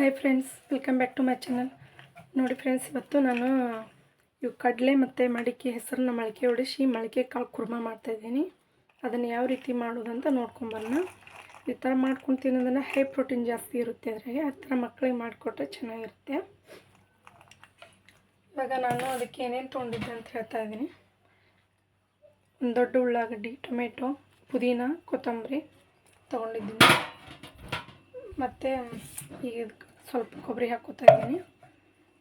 Hi friends welcome back to my channel ನೋಡಿ friends ಇವತ್ತು ನಾನು ಇವು ಕಡಲೆ ಮತ್ತು ಮಡಿಕೆ ಹೆಸರನ್ನ ಮೊಳಕೆ ಹೊಡಿಸಿ ಮೊಳಕೆ ಕಾಳು ಕುರ್ಮ ಮಾಡ್ತಾಯಿದ್ದೀನಿ ಅದನ್ನು ಯಾವ ರೀತಿ ಮಾಡೋದಂತ ನೋಡ್ಕೊಂಬರೋಣ ಈ ಥರ ಮಾಡ್ಕೊಂಡು ತಿನ್ನೋದನ್ನು ಹೈ ಪ್ರೋಟೀನ್ ಜಾಸ್ತಿ ಇರುತ್ತೆ ಅದ್ರಾಗೆ ಆ ಥರ ಮಕ್ಕಳಿಗೆ ಮಾಡಿಕೊಟ್ರೆ ಚೆನ್ನಾಗಿರುತ್ತೆ. ಇವಾಗ ನಾನು ಅದಕ್ಕೆ ಏನೇನು ತೊಗೊಂಡಿದ್ದೆ ಅಂತ ಹೇಳ್ತಾ ಇದ್ದೀನಿ. ಒಂದು ದೊಡ್ಡ ಉಳ್ಳಾಗಡ್ಡಿ, ಟೊಮೆಟೊ, ಪುದೀನ, ಕೊತ್ತಂಬರಿ ತೊಗೊಂಡಿದ್ದೀನಿ. ಮತ್ತು ಈಗ ಸ್ವಲ್ಪ ಕೊಬ್ಬರಿ ಹಾಕೋತಾ ಇದ್ದೀನಿ.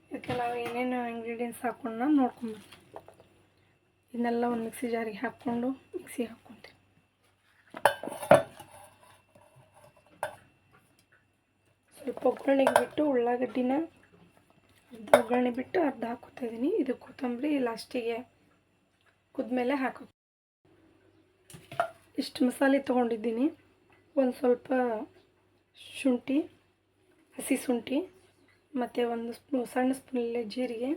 ಇದಕ್ಕೆ ನಾವು ಏನೇನು ಇಂಗ್ರೀಡಿಯೆಂಟ್ಸ್ ಹಾಕ್ಕೊಂಡು ನೋಡ್ಕೊಂಬರ್ತೀನಿ ಇದನ್ನೆಲ್ಲ ಒಂದು ಮಿಕ್ಸಿ ಜಾರಿಗೆ ಹಾಕ್ಕೊಂಡು ಮಿಕ್ಸಿ ಹಾಕ್ಕೊತೀನಿ. ಸ್ವಲ್ಪ ಒಗ್ಗರಣೆಗೆ ಬಿಟ್ಟು ಉಳ್ಳಾಗಡ್ಡಿನ ಅರ್ಧ ಒಗ್ಗರಣೆ ಬಿಟ್ಟು ಅರ್ಧ ಹಾಕೋತಾ ಇದ್ದೀನಿ. ಇದು ಕೊತ್ತಂಬರಿ ಲಾಸ್ಟಿಗೆ ಕುದ್ಮೇಲೆ ಹಾಕೋ ಇಷ್ಟು ಮಸಾಲೆ ತೊಗೊಂಡಿದ್ದೀನಿ. ಒಂದು ಸ್ವಲ್ಪ ಶುಂಠಿ ಹಸಿ ಶುಂಠಿ, ಮತ್ತು ಒಂದು ಸ್ಪೂ, ಸಣ್ಣ ಸ್ಪೂನಲ್ಲಿ ಜೀರಿಗೆ,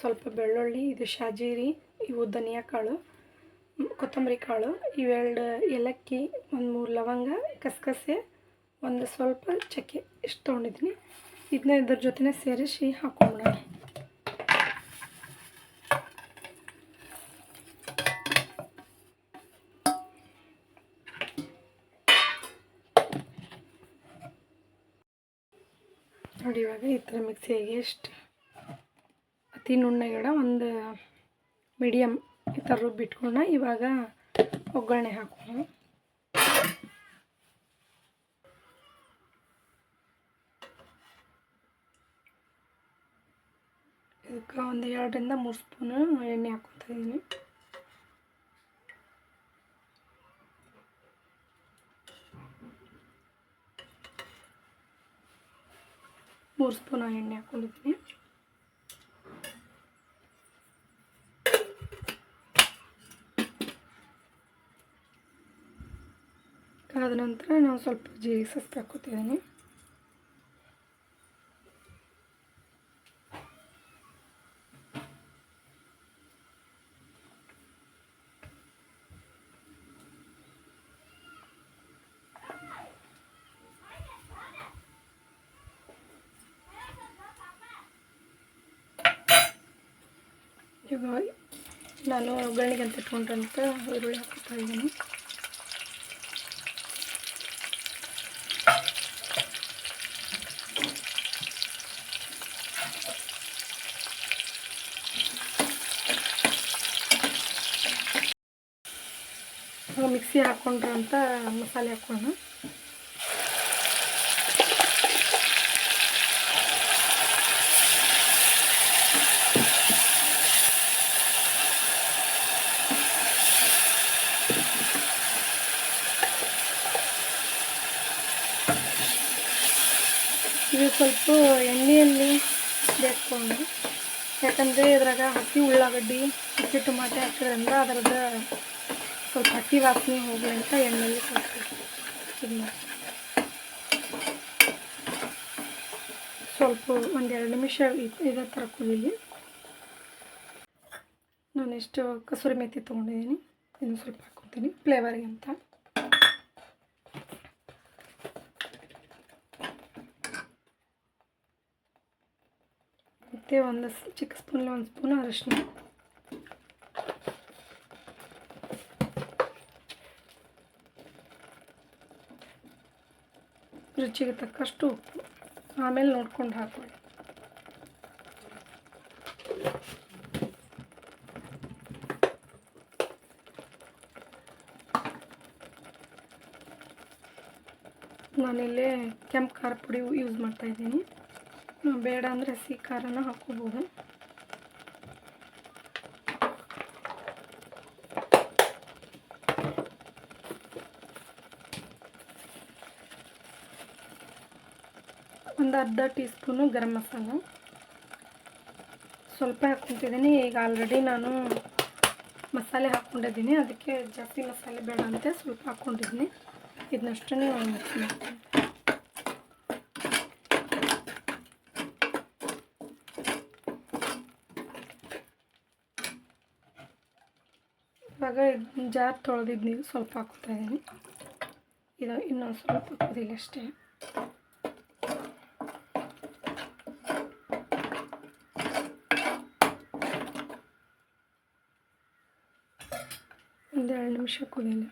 ಸ್ವಲ್ಪ ಬೆಳ್ಳುಳ್ಳಿ, ಇದು ಶಾಜೀರಿ, ಇವು ಧನಿಯಾ ಕಾಳು ಕೊತ್ತಂಬರಿ ಕಾಳು, ಇವೆರಡು ಏಲಕ್ಕಿ, ಒಂದು ಮೂರು ಲವಂಗ, ಕಸಕಸೆ, ಒಂದು ಸ್ವಲ್ಪ ಚಕ್ಕೆ. ಇಷ್ಟು ತೊಗೊಂಡಿದ್ದೀನಿ. ಇದನ್ನ ಇದ್ರ ಜೊತೆನೇ ಸೇರಿಸಿ ಹಾಕೊಂಬಿಡೋಣ. ನೋಡಿ, ಇವಾಗ ಈ ಥರ ಮಿಕ್ಸಿಯಾಗಿ ಎಷ್ಟು ಅತಿ ನುಣ್ಣಗಿಡ ಒಂದು ಮೀಡಿಯಮ್ ಈ ಥರ ರುಬ್ಬಿಟ್ಕೊಂಡು ಇವಾಗ ಒಗ್ಗರಣೆ ಹಾಕೋಣ. ಇದಕ್ಕೆ ಒಂದು ಎರಡರಿಂದ ಮೂರು ಸ್ಪೂನು ಎಣ್ಣೆ ಹಾಕ್ಕೊತಾ ಇದ್ದೀನಿ. ಮೂರು ಸ್ಪೂನ್ ಎಣ್ಣೆ ಹಾಕೊಂಡಿದ್ದೀನಿ. ಆದ ನಂತರ ನಾವು ಸ್ವಲ್ಪ ಜೀರಿಗೆ ಸಸ್ಪೆ ಹಾಕ್ಕೊತಿದ್ದೀನಿ. ಇವಾಗ ನಾನು ಒಗ್ಗರಣೆಗೆ ಅಂತ ಇಟ್ಕೊಂಡ್ರಂತ ಈರುಳ್ಳಿ ಹಾಕ್ತಾ ಇದ್ದೀನಿ. ಮಿಕ್ಸಿ ಹಾಕ್ಕೊಂಡ್ರಂತ ಮಸಾಲೆ ಹಾಕೋಣ ಸ್ವಲ್ಪ ಎಣ್ಣೆಯಲ್ಲಿ ಬೇಕೊಂಡು ಯಾಕಂದರೆ ಇದ್ರಾಗ ಹಸಿ ಉಳ್ಳಾಗಡ್ಡಿ ಹಸಿ ಟೊಮಾಟೆ ಹಾಕಿದ್ರಿಂದ ಅದರದ ಸ್ವಲ್ಪ ಹಸಿ ವಾಸನೆ ಹೋಗಲಿ ಅಂತ ಎಣ್ಣೆಯಲ್ಲಿ ಸ್ವಲ್ಪ ಇದು ಸ್ವಲ್ಪ ಒಂದೆರಡು ನಿಮಿಷ ಇದೇ ಥರ ಕುದೀಲಿ. ನಾನು ಎಷ್ಟು ಕಸೂರಿ ಮೆಥಿ ತೊಗೊಂಡಿದ್ದೀನಿ. ಇನ್ನು ಸ್ವಲ್ಪ ಹಾಕ್ಕೊತೀನಿ ಫ್ಲೇವರ್ಗೆ ಅಂತ. ಮತ್ತು ಒಂದು ಚಿಕ್ಕ ಸ್ಪೂನಲ್ಲಿ ಒಂದು ಸ್ಪೂನ್ ಅರಿಶಿನ. ರುಚಿಗೆ ತಕ್ಕಷ್ಟು ಉಪ್ಪು. ಆಮೇಲೆ ನೋಡ್ಕೊಂಡು ಹಾಕೊಳ್ಳಿ. ನಾನಿಲ್ಲೇ ಕೆಂಪು ಖಾರ ಪುಡಿ ಯೂಸ್ ಮಾಡ್ತಾಯಿದ್ದೀನಿ ಬೇಡ ಅಂದರೆ ಹಸಿ ಖಾರನ ಹಾಕೋಬೋದು ಒಂದು ಅರ್ಧ ಟೀ ಸ್ಪೂನು ಗರಂ ಮಸಾಲ. ಸ್ವಲ್ಪ ಹಾಕ್ಕೊತಿದ್ದೀನಿ. ಈಗ ಆಲ್ರೆಡಿ ನಾನು ಮಸಾಲೆ ಹಾಕ್ಕೊಂಡಿದ್ದೀನಿ. ಅದಕ್ಕೆ ಜಾಸ್ತಿ ಮಸಾಲೆ ಬೇಡ ಅಂತ ಸ್ವಲ್ಪ ಹಾಕ್ಕೊಂಡಿದ್ದೀನಿ. ಇದನ್ನಷ್ಟೇ ನಾನು ಮಿಕ್ಸ್ ಮಾಡ್ತೀನಿ. ಇವಾಗ ಜಾರ್ ತೊಳೆದಿದ್ದು ನೀರು ಸ್ವಲ್ಪ ಹಾಕ್ತಾ ಇದ್ದೀನಿ. ಇದು ಇನ್ನೊಂದು ಸ್ವಲ್ಪ ಹಾಕೋದಿಲ್ಲ ಅಷ್ಟೇ. ಒಂದೆರಡು ನಿಮಿಷ ಕುದೀನಿ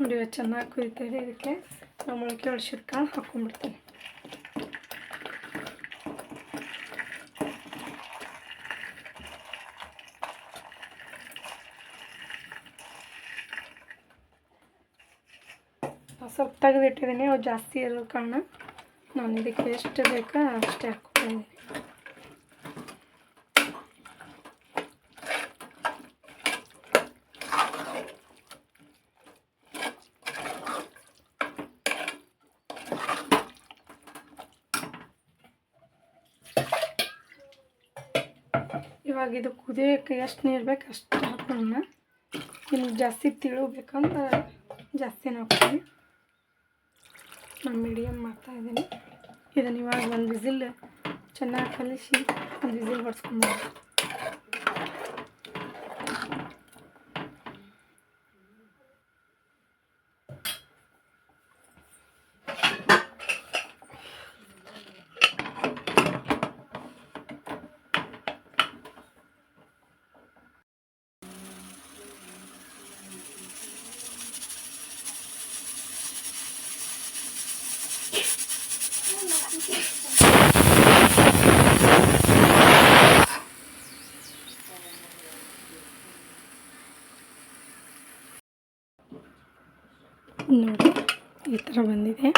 ನೋಡಿ, ಚೆನ್ನಾಗಿ ಕುದೀತಾ ಇದೆ ಇದಕ್ಕೆ. ನಾವು ಮೊಳಕೆ ಒಳಸಿದ ಕಾಳು ಹಾಕ್ಕೊಂಡ್ಬಿಡ್ತೀನಿ ಸ್ವಲ್ಪ ತೆಗೆದಿಟ್ಟಿದ್ದೀನಿ, ಅವು ಜಾಸ್ತಿ ಇರೋ ಕಾರಣ ನಾನು ಇದಕ್ಕೆ ಎಷ್ಟು ಬೇಕೋ ಅಷ್ಟೇ ಹಾಕ್ಕೊಂಡಿದ್ದೀನಿ ಇವಾಗ ಇದು ಕುದಿಯೋಕ್ಕೆ ಎಷ್ಟು ನೀರು ಬೇಕು ಅಷ್ಟು ಹಾಕೋಣ ನಿಮ್ಗೆ ಜಾಸ್ತಿ ತಿಳು ಬೇಕಂದ್ರೆ ಜಾಸ್ತಿನೇ ಹಾಕ್ತೀನಿ. ನಾನು ಮೀಡಿಯಮ್ ಮಾಡ್ತಾಯಿದ್ದೀನಿ ಇದನ್ನು ಇವಾಗ ಒಂದು ವಿಸಿಲ್ ಚೆನ್ನಾಗಿ ಕಲಿಸಿ ಒಂದು ವಿಸಿಲ್ ಹೊಡ್ಸ್ಕೊಂಬೋದು ನೋಡಿ, ಈ ಥರ ಬಂದಿದೆ.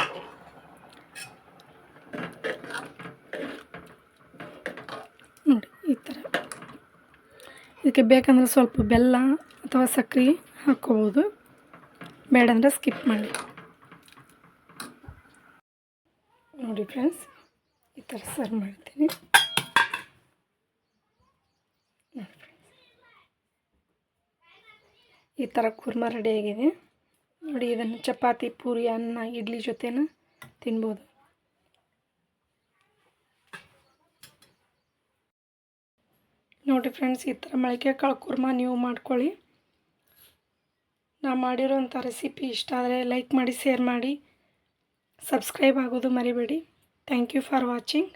ನೋಡಿ, ಈ ಥರ. ಇದಕ್ಕೆ ಬೇಕಂದ್ರೆ ಸ್ವಲ್ಪ ಬೆಲ್ಲ ಅಥವಾ ಸಕ್ಕರೆ ಹಾಕ್ಕೋಬೋದು. ಬೇಡಂದ್ರೆ ಸ್ಕಿಪ್ ಮಾಡಿ. ನೋಡಿ ಫ್ರೆಂಡ್ಸ್ ಈ ಥರ ಸರ್ವ್ ಮಾಡ್ತೀನಿ. ಈ ಥರ ಕುರ್ಮ ರೆಡಿಯಾಗಿದೆ ನೋಡಿ, ಇದನ್ನು ಚಪಾತಿ, ಪೂರಿ, ಅನ್ನ, ಇಡ್ಲಿ ಜೊತೆನ ತಿನ್ಬೋದು. ನೋಡಿ ಫ್ರೆಂಡ್ಸ್, ಈ ಥರ ಮೊಳಕೆ ಕಾಳು ಕುರ್ಮ ನೀವು ಮಾಡ್ಕೊಳ್ಳಿ. ನಾ ಮಾಡಿರೋಂಥ ರೆಸಿಪಿ ಇಷ್ಟ ಆದರೆ ಲೈಕ್ ಮಾಡಿ, ಶೇರ್ ಮಾಡಿ. ಸಬ್ಸ್ಕ್ರೈಬ್ ಆಗೋದು ಮರಿಬೇಡಿ. Thank you for watching.